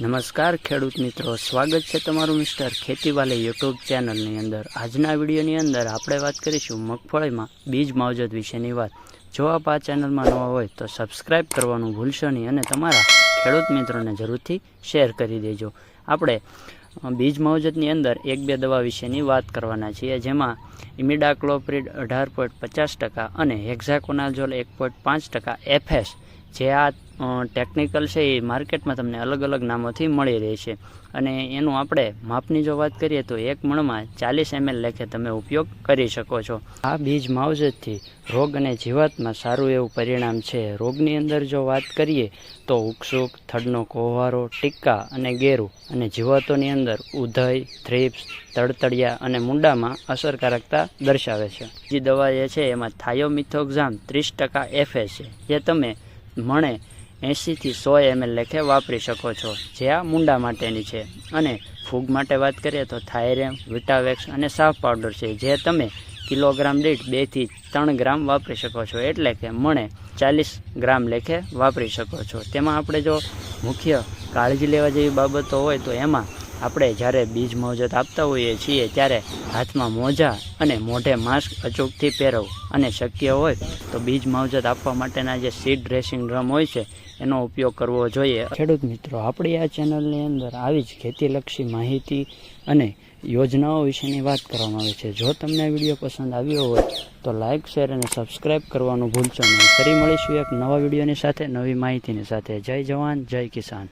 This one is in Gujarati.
નમસ્કાર ખેડૂત મિત્રો, સ્વાગત છે તમારું મિસ્ટર ખેતીવાલે યુટ્યુબ ચેનલની અંદર. આજના વિડીયોની અંદર આપણે વાત કરીશું મગફળીમાં બીજ માવજત વિશેની વાત. જો આપ આ ચેનલમાં નવા હોય તો સબસ્ક્રાઈબ કરવાનું ભૂલશો નહીં અને તમારા ખેડૂત મિત્રોને જરૂરથી શેર કરી દેજો. આપણે બીજ માવજતની અંદર એક બે દવા વિશેની વાત કરવાના છીએ, જેમાં ઇમિડાક્લોપ્રિડ અઢાર પોઈન્ટ પચાસ ટકા અને હેક્ઝાકોનાઝોલ એક પોઈન્ટ પાંચ ટકા એફએસ જે આ ટેકનિકલ છે એ માર્કેટમાં તમને અલગ અલગ નામોથી મળી રહે છે અને એનું આપણે માપની જો વાત કરીએ તો એક મણમાં ચાલીસ એમએલ લેખે તમે ઉપયોગ કરી શકો છો. આ બીજ માવજતથી રોગ અને જીવાતમાં સારું એવું પરિણામ છે. રોગની અંદર જો વાત કરીએ તો ઉકસુક, થડનો કોહવારો ટીક્કા અને ગેરું અને જીવાતોની અંદર ઉધય, થ્રીપ્સ, તડતડિયા અને મુંડામાં અસરકારકતા દર્શાવે છે. બીજી દવા જે છે એમાં થાયોમિથોક્ઝામ ત્રીસ ટકા એફએ છે. જે તમે મણે એંશીથી સો એમએલ લેખે વાપરી શકો છો, જે આ મુંડા માટેની છે. અને ફૂગ માટે વાત કરીએ તો થાયરેમ, વિટાવેક્સ અને સાફ પાવડર છે, જે તમે કિલોગ્રામ દીઠ બેથી ત્રણ ગ્રામ વાપરી શકો છો, એટલે કે મણે ચાલીસ ગ્રામ લેખે વાપરી શકો છો. તેમાં આપણે જો મુખ્ય કાળજી લેવા જેવી બાબતો હોય તો એમાં આપણે જ્યારે બીજ માવજત આપતા હોઈએ છીએ, ત્યારે હાથમાં મોજા અને મોઢે માસ્ક અચૂકથી પહેરવું અને શક્ય હોય તો બીજ માવજત આપવા માટેના જે સીડ ડ્રેસિંગ ડ્રમ હોય છે, એનો ઉપયોગ કરવો જોઈએ. ખેડૂત મિત્રો, આપણી આ ચેનલની અંદર આવી જ ખેતીલક્ષી માહિતી અને યોજનાઓ વિશેની વાત કરવામાં આવે છે. જો તમને વીડિયો પસંદ આવ્યો હોય, તો લાઇક શેર અને સબસ્ક્રાઇબ કરવાનું ભૂલશો નહીં. ફરી મળીશું એક નવા વિડીયોની સાથે, નવી માહિતીની સાથે. જય જવાન, જય કિસાન.